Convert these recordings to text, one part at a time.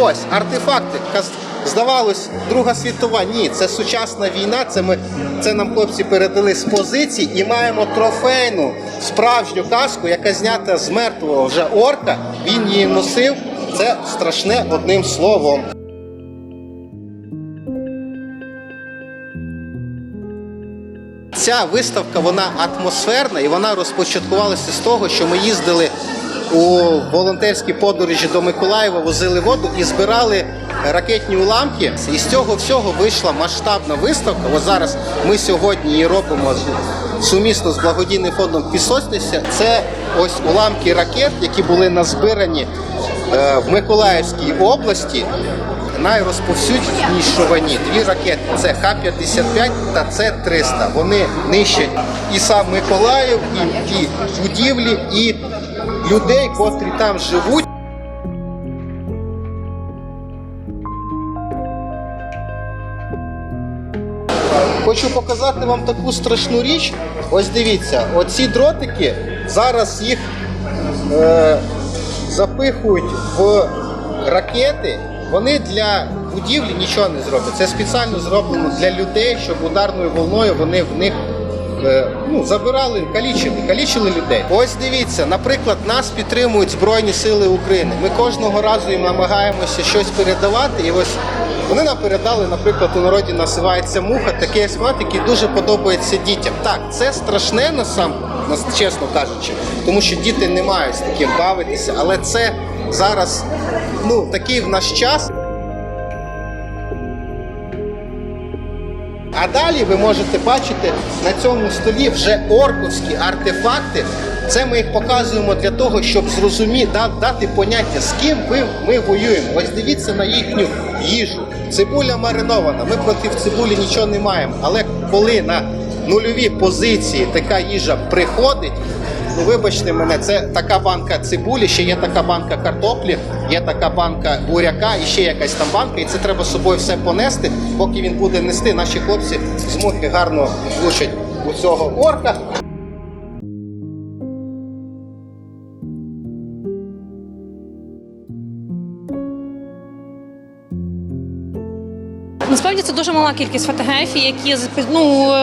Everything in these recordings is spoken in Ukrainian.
Ось артефакти. Здавалось, Друга світова. Ні, це сучасна війна. Це ми це нам хлопці передали з позицій і маємо трофейну справжню каску, яка знята з мертвого вже орка. Він її носив. Це страшне одним словом. Ця виставка вона атмосферна і вона розпочаткувалася з того, що ми їздили у волонтерські подорожі до Миколаєва, возили воду і збирали ракетні уламки. І з цього всього вийшла масштабна виставка. Ось зараз ми сьогодні її робимо сумісно з благодійним фондом Пісочниця. Це ось уламки ракет, які були назбирані е, в Миколаївській області. Найрозповсюдженішувані дві ракети це Х-55 та С-300. Вони нищать і сам Миколаїв, і, і будівлі, і людей, котрі там живуть. Хочу показати вам таку страшну річ. Ось дивіться, оці дротики зараз їх е, запихують в ракети. Вони для будівлі нічого не зроблять. Це спеціально зроблено для людей, щоб ударною волною вони в них ну, забирали, калічили, калічили людей. Ось дивіться, наприклад, нас підтримують Збройні Сили України. Ми кожного разу їм намагаємося щось передавати. І ось вони нам передали, наприклад, у народі називається муха, такий експонат, який дуже подобається дітям. Так, це страшне насам, нас- чесно кажучи, тому що діти не мають з таким бавитися, але це зараз ну, такий в наш час. А далі ви можете бачити на цьому столі вже орковські артефакти. Це ми їх показуємо для того, щоб зрозуміти, дати поняття, з ким ви, ми воюємо. Ось дивіться на їхню їжу. Цибуля маринована. Ми проти цибулі нічого не маємо. Але коли на нульові позиції така їжа приходить, ну вибачте мене, це така банка цибулі, ще є така банка картоплі, є така банка буряка і ще якась там банка, і це треба з собою все понести. Поки він буде нести, наші хлопці з мухи гарно влучать у цього орка. Насправді це дуже мала кількість фотографій, які ну,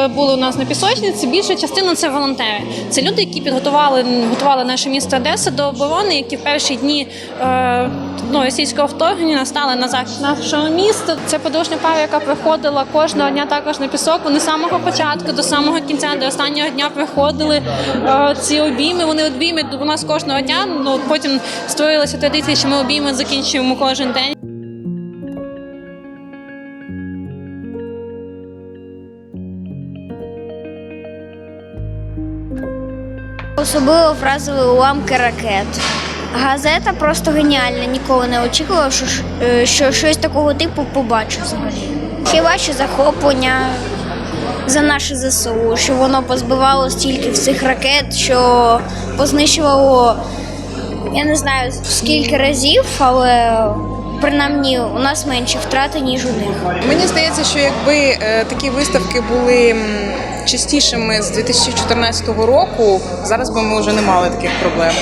були у нас на пісочниці. Більша частина це волонтери. Це люди, які підготували готували наше місто Одеса до оборони, які в перші дні е, ну, російського вторгнення настали на захист нашого міста. Це подружня пара, яка приходила кожного дня також на пісок. Вони з самого початку до самого кінця, до останнього дня приходили е, ці обійми. Вони обійми у нас кожного дня. Ну потім створилася традиція, що ми обійми закінчуємо кожен день. Особливо вразили уламки ракет. Газета просто геніальна. Ніколи не очікував, що, е, що щось такого типу побачу взагалі. Хіба що захоплення за наше ЗСУ, що воно позбивало стільки всіх ракет, що познищувало я не знаю скільки разів, але принаймні у нас менше втрати, ніж у них. Мені здається, що якби е, такі виставки були частішими з 2014 року, зараз би ми вже не мали таких проблем.